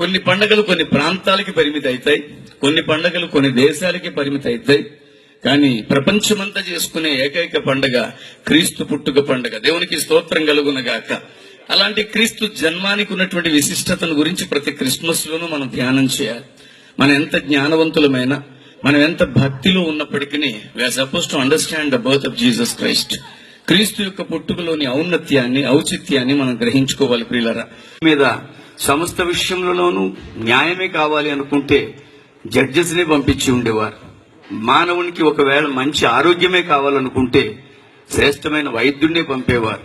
కొన్ని పండగలు కొన్ని ప్రాంతాలకి పరిమితి అవుతాయి కొన్ని పండగలు కొన్ని దేశాలకి పరిమితి అవుతాయి. కానీ ప్రపంచమంతా చేసుకునే ఏకైక పండగ క్రీస్తు పుట్టుక పండగ. దేవునికి స్తోత్రం కలుగునగాక. అలాంటి క్రీస్తు జన్మానికి ఉన్నటువంటి విశిష్టతను గురించి ప్రతి క్రిస్మస్ లోనూ మనం ధ్యానం చేయాలి. మనం ఎంత జ్ఞానవంతులమైనా మనం ఎంత భక్తిలో ఉన్నప్పటికీ we are suppose to understand the birth of Jesus Christ క్రీస్తు యొక్క పుట్టుకలోని ఔన్నత్యాన్ని ఔచిత్యాన్ని మనం గ్రహించుకోవాలి ప్రియులరా. మీద సమస్త విషయంలోనూ న్యాయమే కావాలి అనుకుంటే జడ్జెస్నే పంపించి ఉండేవారు. మానవునికి ఒకవేళ మంచి ఆరోగ్యమే కావాలనుకుంటే శ్రేష్టమైన వైద్యుడినే పంపేవారు.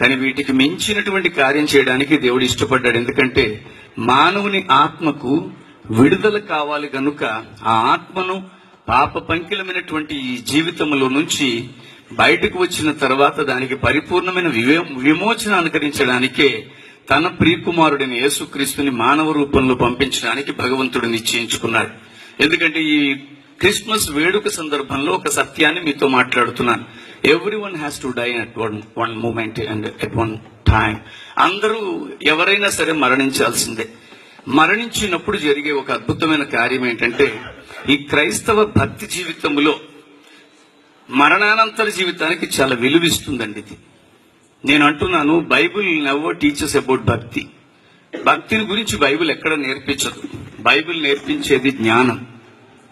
కానీ వీటికి మించినటువంటి కార్యం చేయడానికి దేవుడు ఇష్టపడ్డాడు. ఎందుకంటే మానవుని ఆత్మకు విడుదల కావాలి కనుక ఆ ఆత్మను పాప పంకిలమైనటువంటి ఈ జీవితంలో నుంచి బయటకు వచ్చిన తర్వాత దానికి పరిపూర్ణమైన వివే- విమోచన అనుకరించడానికే తన ప్రియకుమారుడిని యేసుక్రీస్తుని మానవ రూపంలో పంపించడానికి భగవంతుడు నిశ్చయించుకున్నాడు. ఎందుకంటే ఈ క్రిస్మస్ వేడుక సందర్భంలో ఒక సత్యాన్ని మీతో మాట్లాడుతున్నాను. Every one has to die at one one moment and at one time అందరూ ఎవరైనా సరే మరణించాల్సిందే. మరణించినప్పుడు జరిగే ఒక అద్భుతమైన కార్యం ఏంటంటే ఈ క్రైస్తవ భక్తి జీవితంలో మరణానంతర జీవితానికి చాలా విలువిస్తుందండి ఇది. నేను అంటున్నాను బైబిల్ నవ్వో టీచర్స్ అబౌట్ భక్తి. భక్తిని గురించి బైబిల్ ఎక్కడ నేర్పించదు. బైబిల్ నేర్పించేది జ్ఞానం.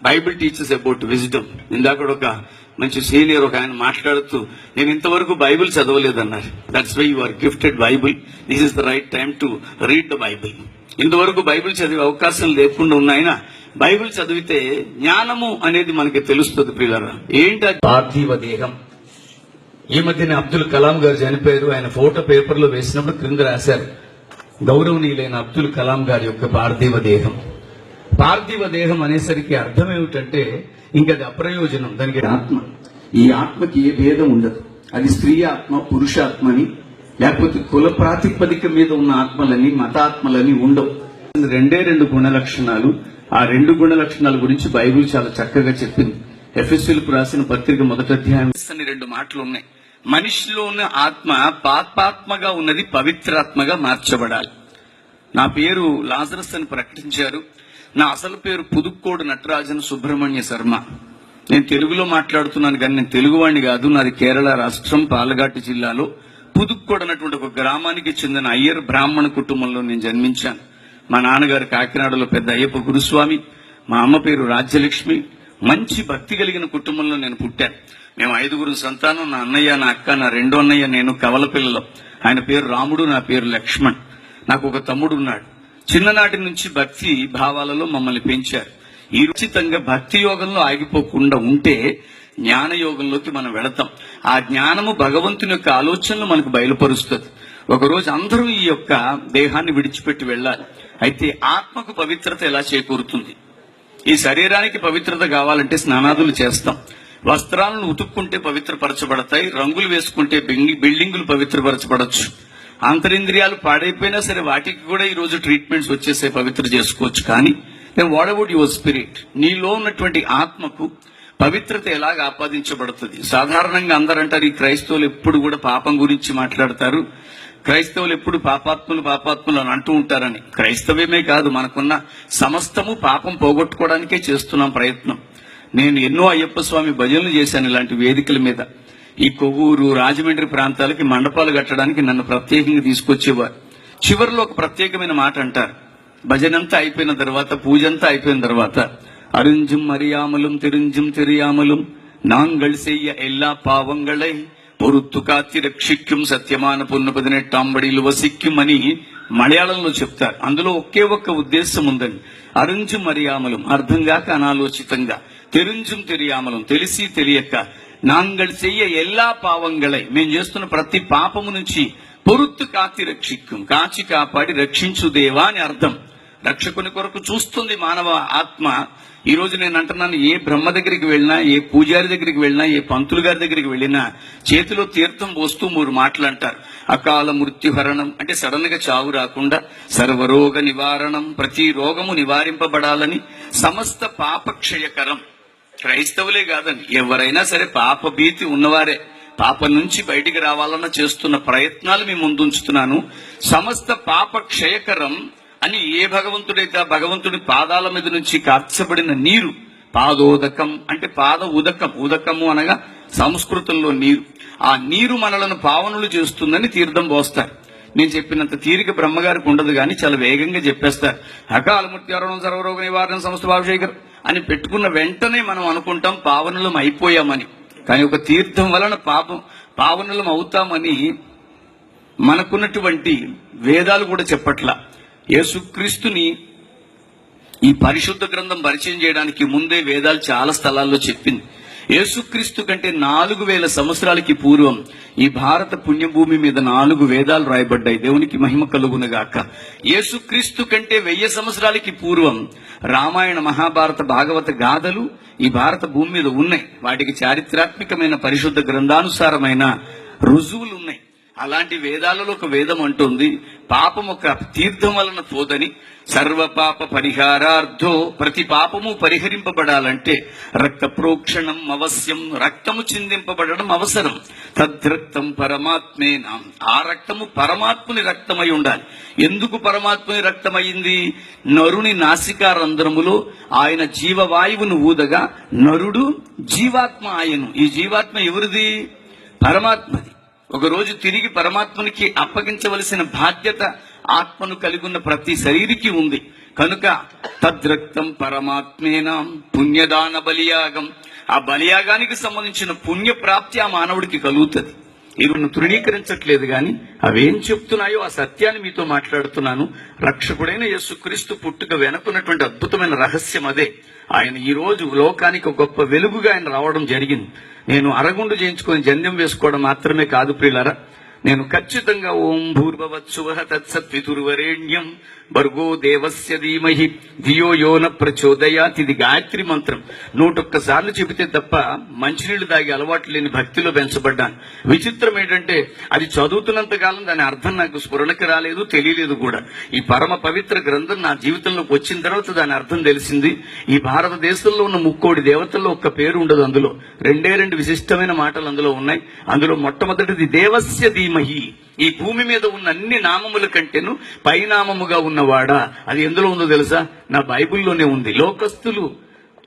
బైబిల్ టీచర్స్ అబౌట్ విజ్డమ్ ఇందాక ఒక మంచి సీనియర్ ఒక ఆయన మాట్లాడుతూ నేను ఇంతవరకు Bible చదవలేదన్నారు. That's why you are gifted Bible this is the right time to read the Bible ఇంతవరకు బైబిల్ చదివే అవకాశం లేకుండా ఉన్నాయన బైబిల్ చదివితే జ్ఞానము అనేది మనకి తెలుస్తుంది పిల్లరా ఏంటి పార్థివ దేహం. ఈ మధ్యన అబ్దుల్ కలాం గారు చనిపోయారు. ఆయన ఫోటో పేపర్లో వేసినప్పుడు క్రింద రాశారు గౌరవనీయులైన అబ్దుల్ కలాం గారి యొక్క పార్థివ దేహం. పార్థివ దేహం అనేసరికి అర్థం ఏమిటంటే ఇంకా అది అప్రయోజనం దానికి ఆత్మ. ఈ ఆత్మకి ఏ భేదం ఉండదు. అది స్త్రీ ఆత్మ పురుషాత్మ అని లేకపోతే కుల ప్రాతిపదిక మీద ఉన్న ఆత్మలని మతాత్మలని ఉండవు. రెండే రెండు గుణ లక్షణాలు ఆ రెండు గుణ లక్షణాల గురించి బైబిల్ చాలా చక్కగా చెప్పింది. ఎఫ్ఎస్ఎల్ రాసిన పత్రిక మొదటి అధ్యాయం. రెండు మాటలు ఉన్నాయి. మనిషిలో ఉన్న ఆత్మ పాపాత్మగా ఉన్నది పవిత్రాత్మగా మార్చబడాలి. నా పేరు లాజరస్ అని ప్రకటించారు. నా అసలు పేరు పుదుక్కోడు నటరాజన్ సుబ్రహ్మణ్య శర్మ. నేను తెలుగులో మాట్లాడుతున్నాను కానీ నేను తెలుగువాణ్ణి కాదు. నాది కేరళ రాష్ట్రం పాలఘాటు జిల్లాలో పుదుక్కోడు అన్నటువంటి ఒక గ్రామానికి చెందిన అయ్యర్ బ్రాహ్మణ కుటుంబంలో నేను జన్మించాను. మా నాన్నగారు కాకినాడలో పెద్ద అయ్యప్ప గురుస్వామి మా అమ్మ పేరు రాజ్యలక్ష్మి. మంచి భక్తి కలిగిన కుటుంబంలో నేను పుట్టాను. మేము ఐదుగురు సంతానం నా అన్నయ్య నా అక్క నా రెండో అన్నయ్య నేను కవల పిల్లలు. ఆయన పేరు రాముడు నా పేరు లక్ష్మణ్. నాకు ఒక తమ్ముడు ఉన్నాడు. చిన్ననాటి నుంచి భక్తి భావాలలో మమ్మల్ని పెంచారు. ఈ ఉచితంగా భక్తి యోగంలో ఆగిపోకుండా ఉంటే జ్ఞాన యోగంలోకి మనం వెళతాం. ఆ జ్ఞానము భగవంతుని యొక్క ఆలోచనలు మనకు బయలుపరుస్తుంది. ఒకరోజు అందరూ ఈ యొక్క దేహాన్ని విడిచిపెట్టి వెళ్ళాలి. అయితే ఆత్మకు పవిత్రత ఎలా చేకూరుతుంది? ఈ శరీరానికి పవిత్రత కావాలంటే స్నానాదులు చేస్తాం. వస్త్రాలను ఉతుక్కుంటే పవిత్రపరచబడతాయి రంగులు వేసుకుంటే బిల్డింగులు పవిత్రపరచబడచ్చు. అంతరింద్రియాలు పాడైపోయినా సరే వాటికి కూడా ఈ రోజు ట్రీట్మెంట్స్ వచ్చేసే పవిత్ర చేసుకోవచ్చు. కానీ వాట్ అబౌట్ యువర్ స్పిరిట్? నీలో ఉన్నటువంటి ఆత్మకు పవిత్రత ఎలాగ ఆపాదించబడుతుంది? సాధారణంగా అందరంటారు ఈ క్రైస్తవులు ఎప్పుడు కూడా పాపం గురించి మాట్లాడతారు. క్రైస్తవులు ఎప్పుడు పాపాత్ములు పాపాత్ములు అని అంటూ ఉంటారని. క్రైస్తవ్యమే కాదు మనకున్న సమస్తము పాపం పోగొట్టుకోవడానికే చేస్తున్నాం ప్రయత్నం. నేను ఎన్నో అయ్యప్ప స్వామి భజనలు చేశాను ఇలాంటి వేదికల మీద ఈ కొవ్వూరు రాజమండ్రి ప్రాంతాలకి మండపాలు కట్టడానికి నన్ను ప్రత్యేకంగా తీసుకొచ్చేవారు చివరిలో ఒక ప్రత్యేకమైన మాట అంటారు భజనంతా అయిపోయిన తర్వాత పూజంతా అయిపోయిన తర్వాత అరుంజుం அறியாமலும் தெரிஞ்சும் தெரியாமலும் நாங்கள் செய்ய எல்லா பாவங்களை పొరుత్తు కాచి రక్షిక్యం సత్యమాన పున్న పదినెట్టాం బడిలు వసిక్యం అని మలయాళంలో చెప్తారు అందులో ఒకే ఒక్క ఉద్దేశం ఉందండి అరుంజుం మరియామలం అర్థం కాక అనాలోచితంగా తెరుంజుం తెలియామలం తెలిసి తెలియక నాంగల్ చెయ్య ఎల్లా పావంగళై మేము చేస్తున్న ప్రతి పాపము నుంచి పొరుత్తు కాచి రక్షిక్కుం కాచి కాపాడి రక్షించు దేవా అని అర్థం రక్షకుని కొరకు చూస్తుంది మానవ ఆత్మ ఈ రోజు నేను అంటున్నాను ఏ బ్రహ్మ దగ్గరికి వెళ్ళినా ఏ పూజారి దగ్గరికి వెళ్ళినా ఏ పంతులు గారి దగ్గరికి వెళ్ళినా చేతిలో తీర్థం పోస్తూ మూడు మాటలు అంటారు అకాల మృత్యుహరణం అంటే సడన్గా చావు రాకుండా సర్వరోగ నివారణం ప్రతి రోగము నివారింపబడాలని సమస్త పాపక్షయకరం క్రైస్తవులే కాదండి. ఎవరైనా సరే పాప భీతి ఉన్నవారే. పాపం నుంచి బయటికి రావాలన్న చేస్తున్న ప్రయత్నాలు మీ ముందుంచుతున్నాను. సమస్త పాప క్షయకరం అని ఏ భగవంతుడైతే ఆ భగవంతుడి పాదాల మీద నుంచి కార్చబడిన నీరు పాదోదకం అంటే పాద ఉదకం ఉదకము అనగా సంస్కృతంలో నీరు. ఆ నీరు మనలను పావనులు చేస్తుందని తీర్థం పోస్తారు. నేను చెప్పినంత తీరిక బ్రహ్మగారికి ఉండదు కానీ చాలా వేగంగా చెప్పేస్తారు. అకాల మృత్యారణం సర్వరోగ నివారణ సంస్థ భావశేఖర్ అని పెట్టుకున్న వెంటనే మనం అనుకుంటాం పావనులం అయిపోయామని. కానీ ఒక తీర్థం వలన పాపం పావనులం అవుతామని మనకున్నటువంటి వేదాలు కూడా చెప్పట్లా. యేసుక్రీస్తుని ఈ పరిశుద్ధ గ్రంథం పరిచయం చేయడానికి ముందే వేదాలు చాలా స్థలాల్లో చెప్పింది. యేసుక్రీస్తు కంటే నాలుగు వేల సంవత్సరాలకి పూర్వం ఈ భారత పుణ్యభూమి మీద నాలుగు వేదాలు రాయబడ్డాయి. దేవునికి మహిమ కలుగునుగాక. యేసుక్రీస్తు కంటే వెయ్యి సంవత్సరాలకి పూర్వం రామాయణ మహాభారత భాగవత గాథలు ఈ భారత భూమి మీద ఉన్నాయి. వాటికి చారిత్రాత్మకమైన పరిశుద్ధ గ్రంథానుసారమైన రుజువులు అలాంటి వేదాలలో ఒక వేదం అంటుంది పాపం ఒక తీర్థం వలన పోదని సర్వ పాప పరిహారార్థో ప్రతి పాపము పరిహరింపబడాలంటే రక్త ప్రోక్షణం అవశ్యం రక్తము చిందింపబడడం అవసరం. తద్రక్తం పరమాత్మేనా? ఆ రక్తము పరమాత్ముని రక్తమై ఉండాలి. ఎందుకు పరమాత్ముని రక్తమైంది నరుని నాసికారంధ్రములో ఆయన జీవవాయువును ఊదగా నరుడు జీవాత్మ ఆయను. ఈ జీవాత్మ ఎవరిది? పరమాత్మది. ఒక రోజు తిరిగి పరమాత్మనికి అప్పగించవలసిన బాధ్యత ఆత్మను కలిగి ఉన్న ప్రతి శరీరికి ఉంది. కనుక తద్రక్తం పరమాత్మేన పుణ్యదాన బలియాగం. ఆ బలియాగానికి సంబంధించిన పుణ్య ప్రాప్తి ఆ మానవుడికి కలుగుతుంది. ఇవి తృణీకరించట్లేదు గాని అవేం చెప్తున్నాయో ఆ సత్యాన్ని మీతో మాట్లాడుతున్నాను. రక్షకుడైన యేసుక్రీస్తు పుట్టుక వెనుకున్నటువంటి అద్భుతమైన రహస్యం అదే. ఆయన ఈ రోజు లోకానికి గొప్ప వెలుగుగా ఆయన రావడం జరిగింది. నేను అరగుండు చేయించుకొని జన్యం వేసుకోవడం మాత్రమే కాదు ప్రియులరా. నేను ఖచ్చితంగా ఓం భూర్భవత్సువ తత్సత్వితుర్వరేణ్యం భర్గో దేవస్య ధీమహి. ధియో యోన ప్రచోదయాత్. ఇది గాయత్రి మంత్రం. నూటొక్కసార్లు చెబితే తప్ప మంచినీళ్ళు తాగి అలవాటు లేని భక్తిలో పెంచబడ్డాను. విచిత్రం ఏంటంటే అది చదువుతున్నంత కాలం దాని అర్థం నాకు స్ఫురణకి రాలేదు తెలియలేదు కూడా. ఈ పరమ పవిత్ర గ్రంథం నా జీవితంలోకి వచ్చిన తర్వాత దాని అర్థం తెలిసింది. ఈ భారతదేశంలో ఉన్న ముక్కోడి దేవతల్లో ఒక్క పేరు ఉండదు అందులో. రెండే రెండు విశిష్టమైన మాటలు అందులో ఉన్నాయి. అందులో మొట్టమొదటిది దేవస్య నామహి ఈ భూమి మీద ఉన్న అన్ని నామముల కంటేను పైనామముగా ఉన్నవాడా? అది ఎందులో ఉందో తెలుసా? నా బైబిల్లోనే ఉంది. లోకస్తులు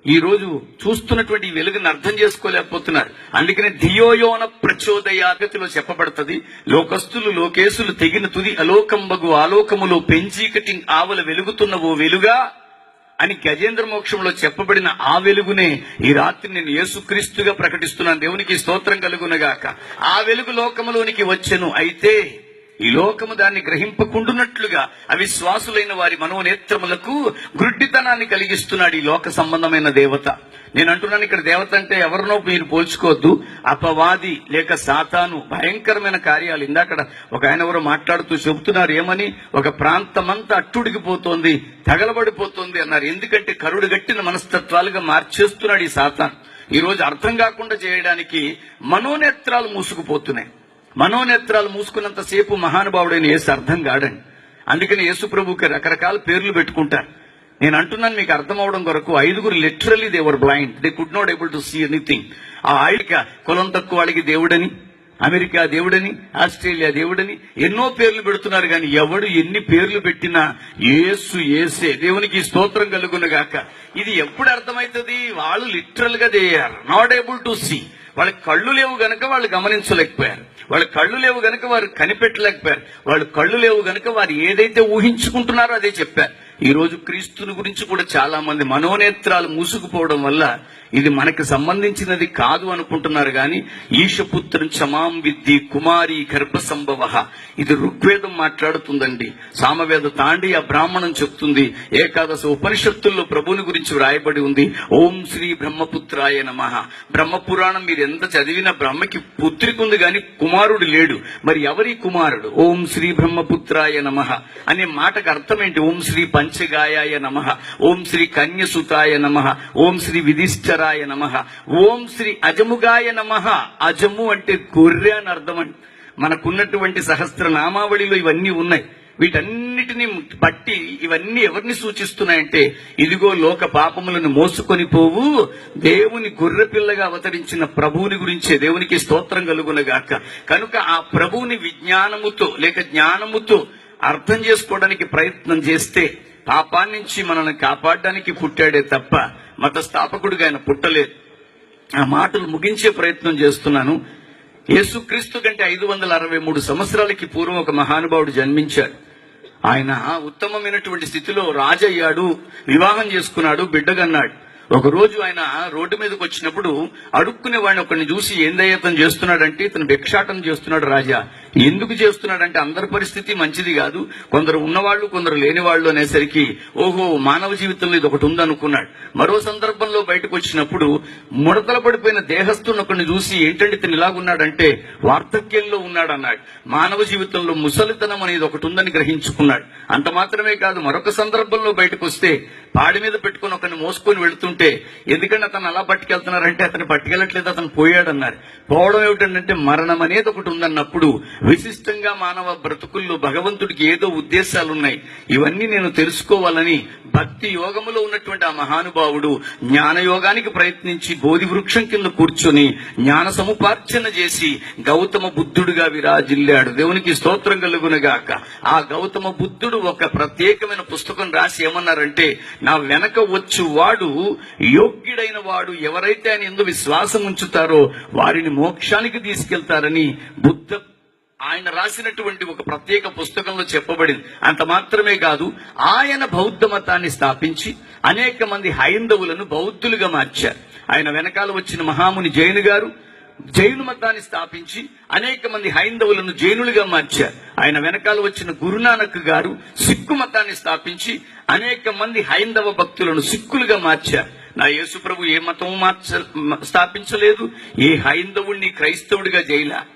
ఈ రోజు చూస్తున్నటువంటి వెలుగును అర్థం చేసుకోలేకపోతున్నారు. అందుకనే ధియోయోన ప్రచోదయాగతిలో చెప్పబడుతుంది. లోకస్తులు లోకేశులు తెగిన తుది అలోకంబగు ఆలోకములో పెంచీకటి ఆవల వెలుగుతున్న ఓ వెలుగా అని గజేంద్ర మోక్షంలో చెప్పబడిన ఆ వెలుగునే ఈ రాత్రి నేను యేసుక్రీస్తుగా ప్రకటిస్తున్నాను. దేవునికి స్తోత్రం కలుగునగాక. ఆ వెలుగు లోకములోనికి వచ్చెను. అయితే ఈ లోకము దాన్ని గ్రహింపకుండునట్లుగా అవిశ్వాసులైన వారి మనోనేత్రములకు గుడ్డితనాన్ని కలిగిస్తున్నాడు ఈ లోక సంబంధమైన దేవత. నేను అంటున్నాను ఇక్కడ దేవత అంటే ఎవరినో మీరు పోల్చుకోవద్దు. అపవాది లేక సాతాను భయంకరమైన కార్యాలు. ఇందాకడ ఒక ఆయన ఎవరో మాట్లాడుతూ చెబుతున్నారు ఏమని? ఒక ప్రాంతమంతా అట్టుడికిపోతోంది తగలబడిపోతోంది అన్నారు. ఎందుకంటే కరుడు గట్టిన మనస్తత్వాలుగా మార్చేస్తున్నాడు ఈ సాతాన్. ఈ రోజు అర్థం కాకుండా చేయడానికి మనోనేత్రాలు మూసుకుపోతున్నాయి. మనోనేత్రాలు మూసుకున్నంతసేపు మహానుభావుడైన యేసు అర్థం కాడండి. అందుకని యేసు ప్రభుకి రకరకాల పేర్లు పెట్టుకుంటారు. నేను అంటున్నాను మీకు అర్థం అవడం కొరకు ఐదుగురు literally they were blind they could not able to see anything ఆ ఐక కులం తక్కువ వాళ్ళకి దేవుడని అమెరికా దేవుడని ఆస్ట్రేలియా దేవుడని ఎన్నో పేర్లు పెడుతున్నారు కానీ ఎవడు ఎన్ని పేర్లు పెట్టినా ఏసు ఏసే దేవునికి స్తోత్రం కలుగునగాక ఇది ఎప్పుడు అర్థమవుతుంది? వాళ్ళు లిటరల్గా they are not able to see వాళ్ళకి కళ్ళు లేవు గనక వాళ్ళు గమనించలేకపోయారు. వాళ్ళ కళ్ళు లేవు గనక వారు కనిపెట్టలేకపోయారు. వాళ్ళు కళ్ళు లేవు గనక వారు ఏదైతే ఊహించుకుంటున్నారో అదే చెప్పారు. ఈ రోజు క్రీస్తుని గురించి కూడా చాలా మంది మనోనేత్రాలు మూసుకుపోవడం వల్ల ఇది మనకి సంబంధించినది కాదు అనుకుంటున్నారు కానీ ఈశపుత్రం చమాం విద్ది కుమారి గర్భ సంభవ ఇది ఋగ్వేదం మాట్లాడుతుందండి. సామవేద తాండి ఆ బ్రాహ్మణం చెప్తుంది. ఏకాదశ ఉపనిషత్తుల్లో ప్రభుని గురించి వ్రాయబడి ఉంది. ఓం శ్రీ బ్రహ్మపుత్రాయ నమ. బ్రహ్మపురాణం మీరు ఎంత చదివినా బ్రహ్మకి పుత్రికి ఉంది కానీ కుమారుడు లేడు. మరి ఎవరి కుమారుడు? ఓం శ్రీ బ్రహ్మపుత్రాయ నమ. అనే మాటకు అర్థం ఏంటి? ఓం శ్రీ పంచగాయాయ నమ. ఓం శ్రీ కన్యసుతాయ నమ. ఓం శ్రీ విధిష్ఠరాయ నమ. ఓం శ్రీ అజముగాయ నమ. అజము అంటే గొర్రె అని అర్థం అండి మనకున్నటువంటి సహస్ర నామావళిలో ఇవన్నీ ఉన్నాయి. వీటన్నిటిని బట్టి ఇవన్నీ ఎవరిని సూచిస్తున్నాయంటే ఇదిగో లోక పాపములను మోసుకొని పోవు దేవుని గొర్రె పిల్లగా అవతరించిన ప్రభువుని గురించే దేవునికి స్తోత్రం కలుగునగాక. కనుక ఆ ప్రభువుని విజ్ఞానముతో లేక జ్ఞానముతో అర్థం చేసుకోవడానికి ప్రయత్నం చేస్తే పాపాన్ని నుంచి మనల్ని కాపాడడానికి పుట్టాడే తప్ప మత స్థాపకుడిగా ఆయన పుట్టలేదు. ఆ మాటలు ముగించే ప్రయత్నం చేస్తున్నాను. యేసుక్రీస్తు కంటే ఐదు వందల అరవై మూడు సంవత్సరాలకి పూర్వం ఒక మహానుభావుడు జన్మించాడు. ఆయన ఉత్తమమైనటువంటి స్థితిలో రాజయ్యాడు వివాహం చేసుకున్నాడు బిడ్డగన్నాడు. ఒక రోజు ఆయన రోడ్డు మీదకి వచ్చినప్పుడు అడుక్కునే వాడిని ఒకరిని చూసి ఏందయ్య ఇతను చేస్తున్నాడంటే ఇతను భిక్షాటం చేస్తున్నాడు రాజా. ఎందుకు చేస్తున్నాడంటే అందరి పరిస్థితి మంచిది కాదు. కొందరు ఉన్నవాళ్ళు కొందరు లేని వాళ్ళు అనేసరికి ఓహో మానవ జీవితంలో ఇది ఒకటి ఉందనుకున్నాడు. మరో సందర్భంలో బయటకు వచ్చినప్పుడు ముడతల పడిపోయిన దేహస్థుని ఒకరిని చూసి ఏంటంటే ఇతను ఇలాగున్నాడంటే వార్ధక్యంలో ఉన్నాడు అన్నాడు మానవ జీవితంలో ముసలితనం అనేది ఒకటి ఉందని గ్రహించుకున్నాడు. అంత మాత్రమే కాదు మరొక సందర్భంలో బయటకు వస్తే పాడి మీద పెట్టుకుని ఒకరిని మోసుకొని వెళుతుంటే ఎందుకంటే అతను అలా పట్టుకెళ్తున్నారంటే అతను పట్టుకెళ్ళట్లేదు అతను పోయాడన్నారు. పోవడం ఏమిటంటే మరణం అనేది ఒకటి ఉందన్నప్పుడు విశిష్టంగా మానవ బ్రతుకుల్లో భగవంతుడికి ఏదో ఉద్దేశాలు ఉన్నాయి ఇవన్నీ నేను తెలుసుకోవాలని భక్తి యోగములో ఉన్నటువంటి ఆ మహానుభావుడు జ్ఞాన యోగానికి ప్రయత్నించి బోధి వృక్షం కింద కూర్చొని జ్ఞాన సముపార్జన చేసి గౌతమ బుద్ధుడుగా విరాజిల్లాడు. దేవునికి స్తోత్రం కలుగునగాక. ఆ గౌతమ బుద్ధుడు ఒక ప్రత్యేకమైన పుస్తకం రాసి ఏమన్నారంటే నా వెనక వచ్చు వాడు యోగ్యుడైన వాడు ఎవరైతే ఆయన ఎందు విశ్వాసం ఉంచుతారో వారిని మోక్షానికి తీసుకెళ్తారని బుద్ధ ఆయన రాసినటువంటి ఒక ప్రత్యేక పుస్తకంలో చెప్పబడింది. అంత మాత్రమే కాదు ఆయన బౌద్ధ మతాన్ని స్థాపించి అనేక మంది హైందవులను బౌద్ధులుగా మార్చారు. ఆయన వెనకాల వచ్చిన మహాముని జైను గారు జైను మతాన్ని స్థాపించి అనేక మంది హైందవులను జైనులుగా మార్చారు. ఆయన వెనకాల వచ్చిన గురునానక్ గారు సిక్కు మతాన్ని స్థాపించి అనేక మంది హైందవ భక్తులను సిక్కులుగా మార్చారు. నా యేసు ప్రభు ఏ మతము మార్చ స్థాపించలేదు. ఏ హైందవుణ్ణి క్రైస్తవుడిగా జైలా.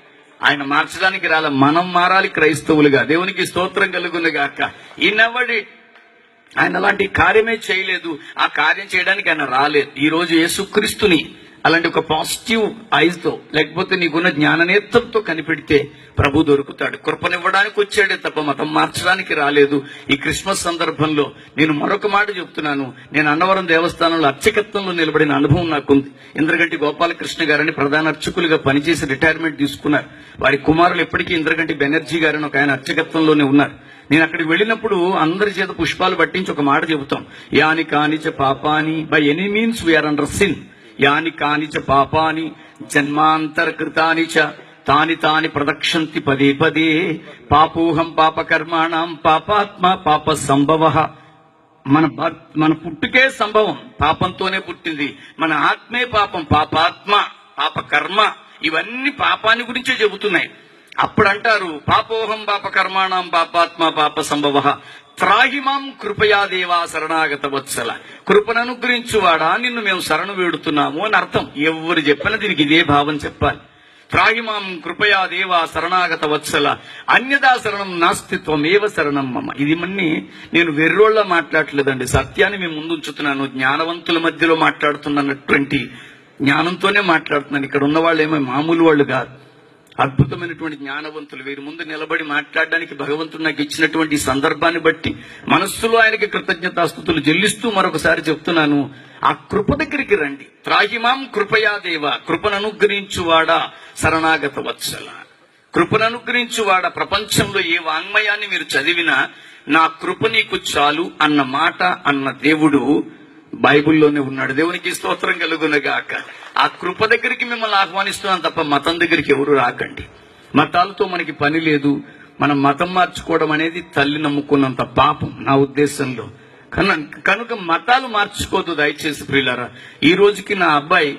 ఆయన మార్చడానికి రాల మనం మారాలి క్రైస్తవులుగా. దేవునికి స్తోత్రం కలుగునుగాక ఈయనెవడి? ఆయన అలాంటి కార్యమే చేయలేదు. ఆ కార్యం చేయడానికి ఆయన రాలేదు. ఈ రోజు యేసుక్రీస్తుని అలాంటి ఒక పాజిటివ్ ఐజ్తో లేకపోతే నీకున్న జ్ఞాననేత్రంతో కనిపెడితే ప్రభు దొరుకుతాడు. కృపనివ్వడానికి వచ్చాడే తప్ప మతం మార్చడానికి రాలేదు. ఈ క్రిస్మస్ సందర్భంలో నేను మరొక మాట చెప్తున్నాను. నేను అన్నవరం దేవస్థానంలో అర్చకత్వంలో నిలబడిన అనుభవం నాకుంది. ఇంద్రగంటి గోపాలకృష్ణ గారని ప్రధాన అర్చకులుగా పనిచేసి రిటైర్మెంట్ తీసుకున్నారు. వారి కుమారులు ఎప్పటికీ ఇంద్రగంటి బెనర్జీ గారని ఒక ఆయన అర్చకత్వంలోనే ఉన్నారు. నేను అక్కడికి వెళ్ళినప్పుడు అందరి చేత పుష్పాలు పట్టించి ఒక మాట చెబుతాం. యాని కానిచ పాపాని by any means we are under sin యాని కానిచ పాపాని జన్మాంతర కృతాని చ తాని తాని ప్రదక్షంతి పదే పదే పాపోహం పాపకర్మాణం పాపాత్మ పాప సంభవ మన మన పుట్టుకే సంభవం పాపంతోనే పుట్టింది. మన ఆత్మే పాపం పాపాత్మ పాపకర్మ ఇవన్నీ పాపాన్ని గురించే చెబుతున్నాయి. అప్పుడు అంటారు పాపోహం పాప కర్మాణం పాపాత్మ పాప సంభవ త్రాహిమాం కృపయా దేవా శరణాగత వత్సల కృపను అనుగ్రహించువాడా? నిన్ను మేము శరణు వేడుతున్నాము అని అర్థం. ఎవరు చెప్పినా దీనికి ఇదే భావం చెప్పాలి. త్రాహిమాం కృపయా దేవా శరణాగత వత్సల అన్యదా శరణం నాస్తిత్వమేవ శరణం మమ. ఇది మన్ని నేను వెర్రోళ్ళ మాట్లాడలేదండి. సత్యాన్ని మేము ముందుంచుతున్నాను. జ్ఞానవంతుల మధ్యలో మాట్లాడుతున్నటువంటి జ్ఞానంతోనే మాట్లాడుతున్నాను. ఇక్కడ ఉన్న వాళ్ళు ఏమో మామూలు వాళ్ళు కాదు. అద్భుతమైనటువంటి జ్ఞానవంతులు. వీరి ముందు నిలబడి మాట్లాడడానికి భగవంతుడు నాకు ఇచ్చినటువంటి సందర్భాన్ని బట్టి మనస్సులో ఆయనకి కృతజ్ఞతాస్థుతులు చెల్లిస్తూ మరొకసారి చెప్తున్నాను. ఆ కృప దగ్గరికి రండి. త్రాహిమాం కృపయా దేవ కృపను అనుగ్రహించువాడా శరణాగత వత్సల. కృపను అనుగ్రహించువాడ ప్రపంచంలో ఏ వాంగ్మయాన్ని మీరు చదివినా నా కృప నీకు చాలు అన్న మాట అన్న దేవుడు బైబిల్లోనే ఉన్నాడు. దేవునికి స్తోత్రం కలుగునగాక. ఆ కృప దగ్గరికి మిమ్మల్ని ఆహ్వానిస్తున్నాను తప్ప మతం దగ్గరికి ఎవరు రాకండి. మతాలతో మనకి పని లేదు. మనం మతం మార్చుకోవడం అనేది తల్లి నమ్ముకున్నంత పాపం నా ఉద్దేశంలో. కన- కనుక మతాలు మార్చుకోవద్దు దయచేసి ప్రియులారా. ఈ రోజుకి నా అబ్బాయి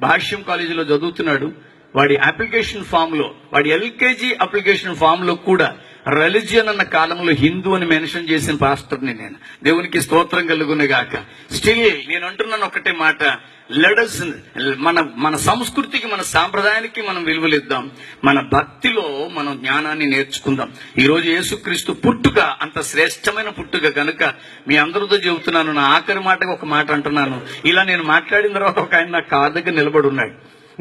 భాష్యం కాలేజీలో చదువుతున్నాడు. వాడి అప్లికేషన్ ఫామ్లో వాడి ఎల్కేజీ అప్లికేషన్ ఫామ్లో కూడా రిలిజియన్ అన్న కాలంలో హిందూ అని మెన్షన్ చేసిన పాస్టర్ని నేను. దేవునికి స్తోత్రం కలుగునగాక స్టిల్ నేను అంటున్నాను ఒకటే మాట. లెడస్ మన మన సంస్కృతికి మన సాంప్రదాయానికి మనం విలువలిద్దాం. మన భక్తిలో మనం జ్ఞానాన్ని నేర్చుకుందాం. ఈ రోజు యేసుక్రీస్తు పుట్టుక అంత శ్రేష్టమైన పుట్టుక కనుక మీ అందరితో చెబుతున్నాను నా ఆఖరి మాటగా ఒక మాట అంటున్నాను. ఇలా నేను మాట్లాడిన తర్వాత ఒక ఆయన నా కార్ దగ్గర నిలబడి ఉన్నాడు.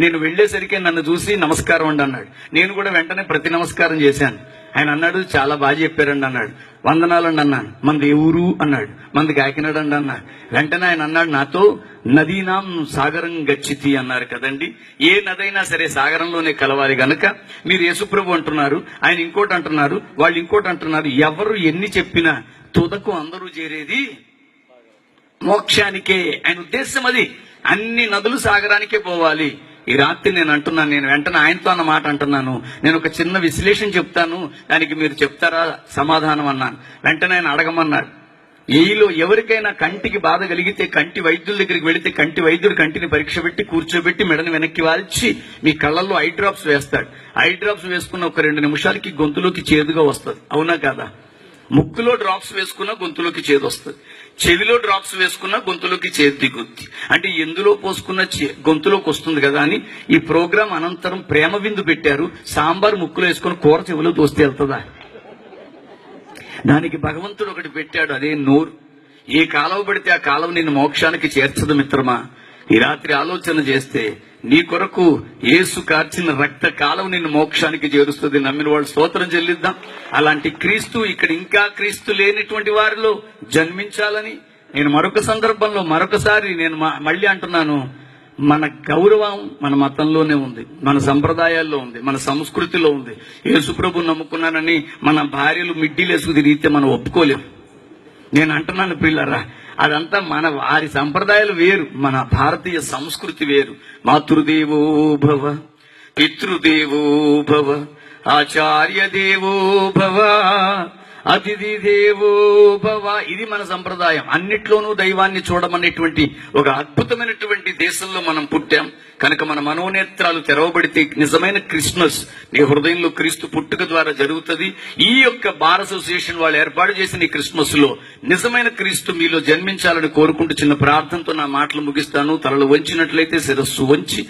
నేను వెళ్ళేసరికి నన్ను చూసి నమస్కారం అండి అన్నాడు. నేను కూడా వెంటనే ప్రతి నమస్కారం చేశాను. ఆయన అన్నాడు చాలా బాగా చెప్పారండి అన్నాడు. వందనాలండి అన్నాను మనది ఏ ఊరు అన్నాడు. మనది కాకినాడ అండి అన్నాడు. వెంటనే ఆయన అన్నాడు నాతో నదీనాం సాగరం గచ్చితి అన్నారు కదండి. ఏ నదైనా సరే సాగరంలోనే కలవాలి గనక మీరు యేసుప్రభు అంటున్నారు ఆయన ఇంకోటి అంటున్నారు వాళ్ళు ఇంకోటి అంటున్నారు. ఎవరు ఎన్ని చెప్పినా తుదకు అందరూ చేరేది మోక్షానికే. ఆయన ఉద్దేశం అది. అన్ని నదులు సాగరానికే పోవాలి. ఈ రాత్రి నేను అంటున్నాను నేను వెంటనే ఆయనతో అన్న మాట అంటున్నాను. నేను ఒక చిన్న విశ్లేషణ చెప్తాను దానికి మీరు చెప్తారా? సమాధానం అన్నాను. వెంటనే ఆయన అడగమన్నాడు. ఏలో ఎవరికైనా కంటికి బాధ కలిగితే కంటి వైద్యుల దగ్గరికి వెళితే కంటి వైద్యుడు కంటిని పరీక్ష పెట్టి కూర్చోబెట్టి మెడని వెనక్కి వాల్చి మీ కళ్ళల్లో ఐ డ్రాప్స్ వేస్తాడు. ఐ డ్రాప్స్ వేసుకున్న ఒక రెండు నిమిషాలకి గొంతులోకి చేదుగా వస్తుంది. అవునా కాదా? ముక్కులో డ్రాప్స్ వేసుకున్నా గొంతులోకి చేదు వస్తుంది చెవిలో డ్రాప్స్ వేసుకున్నా గొంతులోకి చేతి దిగుద్ది. అంటే ఎందులో పోసుకున్న గొంతులోకి వస్తుంది కదా అని ఈ ప్రోగ్రాం అనంతరం ప్రేమ విందు పెట్టారు. సాంబార్ ముక్కులో వేసుకుని కూర చెవిలో దోస్తే వెళ్తుందా? దానికి భగవంతుడు ఒకటి పెట్టాడు అదే నోరు. ఏ కాలువ పడితే ఆ కాలువ నిన్ను మోక్షానికి చేర్చదు మిత్రమా? ఈ రాత్రి ఆలోచన చేస్తే నీ కొరకు ఏసు కార్చిన రక్త కాలం నిన్ను మోక్షానికి చేరుస్తుంది నమ్మిన వాళ్ళు స్తోత్రం చెల్లిద్దాం. అలాంటి క్రీస్తు ఇక్కడ ఇంకా క్రీస్తు లేనిటువంటి వారిలో జన్మించాలని నేను మరొక సందర్భంలో మరొకసారి నేను మళ్ళీ అంటున్నాను. మన గౌరవం మన మతంలోనే ఉంది మన సంప్రదాయాల్లో ఉంది మన సంస్కృతిలో ఉంది. యేసుప్రభు నమ్ముకున్నానని మన భార్యలు మిడ్డీలు వేసుకు తిరిగితే మనం ఒప్పుకోలేం. నేను అంటున్నాను పిల్లరా అదంతా మన వారి సంప్రదాయాలు వేరు మన భారతీయ సంస్కృతి వేరు. మాతృదేవో భవ పితృదేవో భవ ఆచార్య దేవో భవ అతిథి దేవోభవ ఇది మన సంప్రదాయం. అన్నిట్లోనూ దైవాన్ని చూడమనేటువంటి ఒక అద్భుతమైనటువంటి దేశంలో మనం పుట్టాం. కనుక మన మనోనేత్రాలు తెరవబడితే నిజమైన క్రిస్మస్ నీ హృదయంలో క్రీస్తు పుట్టుక ద్వారా జరుగుతుంది. ఈ యొక్క బార్ అసోసియేషన్ వాళ్ళు ఏర్పాటు చేసిన ఈ క్రిస్మస్లో నిజమైన క్రీస్తు మీలో జన్మించాలని కోరుకుంటూ చిన్న ప్రార్థనతో నా మాటలు ముగిస్తాను. తలలు వంచినట్లయితే శిరస్సు వంచి